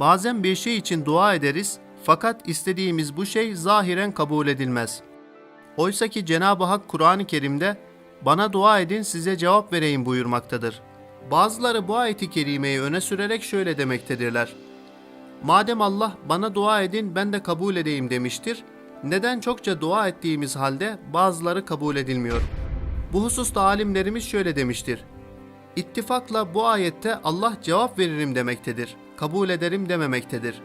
Bazen bir şey için dua ederiz fakat istediğimiz bu şey zahiren kabul edilmez. Oysa ki Cenab-ı Hak Kur'an-ı Kerim'de bana dua edin size cevap vereyim buyurmaktadır. Bazıları bu ayeti kerimeyi öne sürerek şöyle demektedirler. Madem Allah bana dua edin ben de kabul edeyim demiştir, neden çokça dua ettiğimiz halde bazıları kabul edilmiyor? Bu hususta alimlerimiz şöyle demiştir. İttifakla bu ayette Allah cevap veririm demektedir, kabul ederim dememektedir.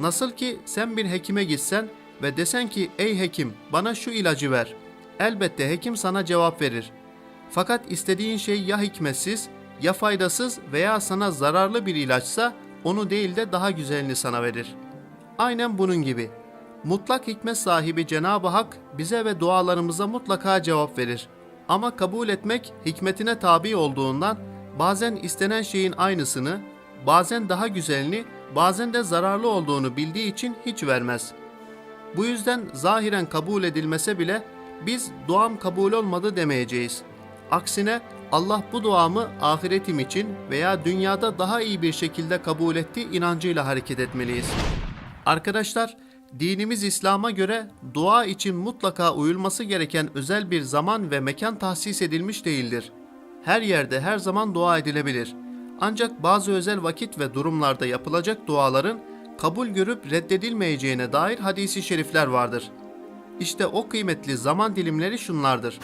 Nasıl ki sen bir hekime gitsen ve desen ki ey hekim bana şu ilacı ver. Elbette hekim sana cevap verir. Fakat istediğin şey ya hikmetsiz, ya faydasız veya sana zararlı bir ilaçsa onu değil de daha güzelini sana verir. Aynen bunun gibi. Mutlak hikmet sahibi Cenab-ı Hak bize ve dualarımıza mutlaka cevap verir. Ama kabul etmek hikmetine tabi olduğundan bazen istenen şeyin aynısını, bazen daha güzelini, bazen de zararlı olduğunu bildiği için hiç vermez. Bu yüzden zahiren kabul edilmese bile biz duam kabul olmadı demeyeceğiz. Aksine Allah bu duamı ahiretim için veya dünyada daha iyi bir şekilde kabul etti inancıyla hareket etmeliyiz. Arkadaşlar, dinimiz İslam'a göre dua için mutlaka uyulması gereken özel bir zaman ve mekan tahsis edilmiş değildir. Her yerde her zaman dua edilebilir. Ancak bazı özel vakit ve durumlarda yapılacak duaların kabul görüp reddedilmeyeceğine dair hadisi şerifler vardır. İşte o kıymetli zaman dilimleri şunlardır.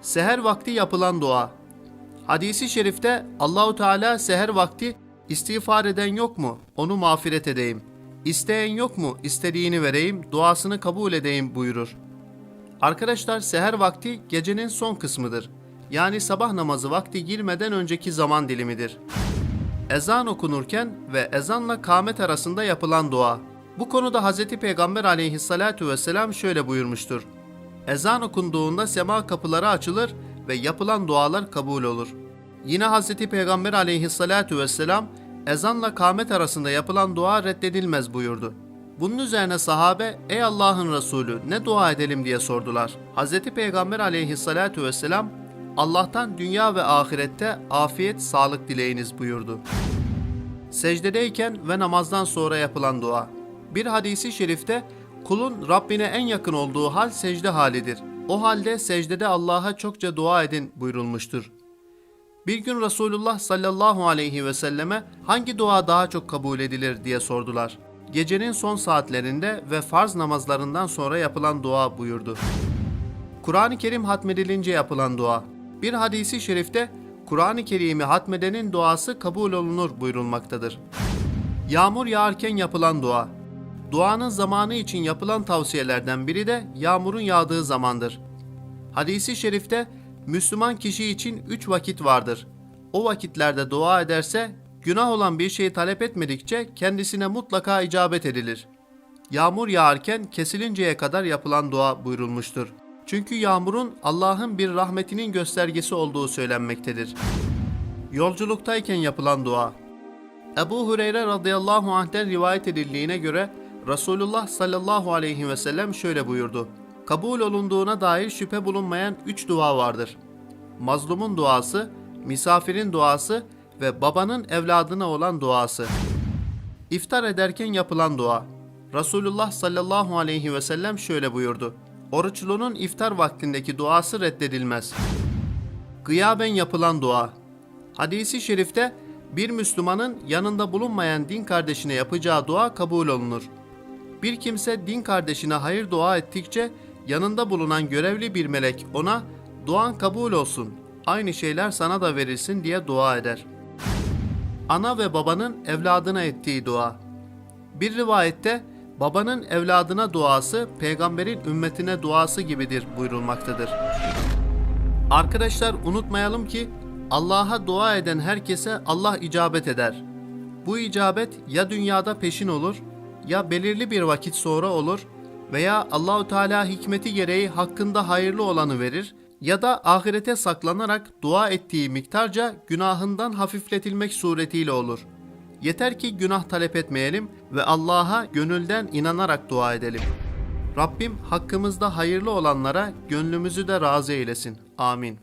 Seher vakti yapılan dua. Hadisi şerifte Allahu Teala seher vakti istiğfar eden yok mu? Onu mağfiret edeyim. İsteyen yok mu? İstediğini vereyim, duasını kabul edeyim buyurur. Arkadaşlar seher vakti gecenin son kısmıdır. Yani sabah namazı vakti girmeden önceki zaman dilimidir. Ezan okunurken ve ezanla kâmet arasında yapılan dua. Bu konuda Hz. Peygamber aleyhissalatu vesselam şöyle buyurmuştur. Ezan okunduğunda sema kapıları açılır ve yapılan dualar kabul olur. Yine Hz. Peygamber aleyhissalatu vesselam ezanla kâmet arasında yapılan dua reddedilmez buyurdu. Bunun üzerine sahabe ey Allah'ın Resulü ne dua edelim diye sordular. Hz. Peygamber aleyhissalatu vesselam Allah'tan dünya ve ahirette afiyet, sağlık dileyiniz buyurdu. Secdedeyken ve namazdan sonra yapılan dua. Bir hadisi şerifte kulun Rabbine en yakın olduğu hal secde halidir. O halde secdede Allah'a çokça dua edin buyurulmuştur. Bir gün Resulullah sallallahu aleyhi ve selleme hangi dua daha çok kabul edilir diye sordular. Gecenin son saatlerinde ve farz namazlarından sonra yapılan dua buyurdu. Kur'an-ı Kerim hatmedilince yapılan dua. Bir hadisi şerifte Kur'an-ı Kerim'i hatmedenin duası kabul olunur buyurulmaktadır. Yağmur yağarken yapılan dua. Duanın zamanı için yapılan tavsiyelerden biri de yağmurun yağdığı zamandır. Hadisi şerifte Müslüman kişi için üç vakit vardır. O vakitlerde dua ederse günah olan bir şeyi talep etmedikçe kendisine mutlaka icabet edilir. Yağmur yağarken kesilinceye kadar yapılan dua buyurulmuştur. Çünkü yağmurun Allah'ın bir rahmetinin göstergesi olduğu söylenmektedir. Yolculuktayken yapılan dua. Ebu Hureyre radıyallahu anh'ten rivayet edildiğine göre Resulullah sallallahu aleyhi ve sellem şöyle buyurdu. Kabul olunduğuna dair şüphe bulunmayan üç dua vardır. Mazlumun duası, misafirin duası ve babanın evladına olan duası. İftar ederken yapılan dua. Resulullah sallallahu aleyhi ve sellem şöyle buyurdu. Oruçlunun iftar vaktindeki duası reddedilmez. Gıyaben yapılan dua. Hadisi şerifte bir Müslümanın yanında bulunmayan din kardeşine yapacağı dua kabul olunur. Bir kimse din kardeşine hayır dua ettikçe yanında bulunan görevli bir melek ona duan kabul olsun, aynı şeyler sana da verilsin diye dua eder. Ana ve babanın evladına ettiği dua. Bir rivayette babanın evladına duası peygamberin ümmetine duası gibidir buyurulmaktadır. Arkadaşlar unutmayalım ki Allah'a dua eden herkese Allah icabet eder. Bu icabet ya dünyada peşin olur ya belirli bir vakit sonra olur veya Allahu Teala hikmeti gereği hakkında hayırlı olanı verir ya da ahirete saklanarak dua ettiği miktarca günahından hafifletilmek suretiyle olur. Yeter ki günah talep etmeyelim ve Allah'a gönülden inanarak dua edelim. Rabbim hakkımızda hayırlı olanlara gönlümüzü de razı eylesin. Amin.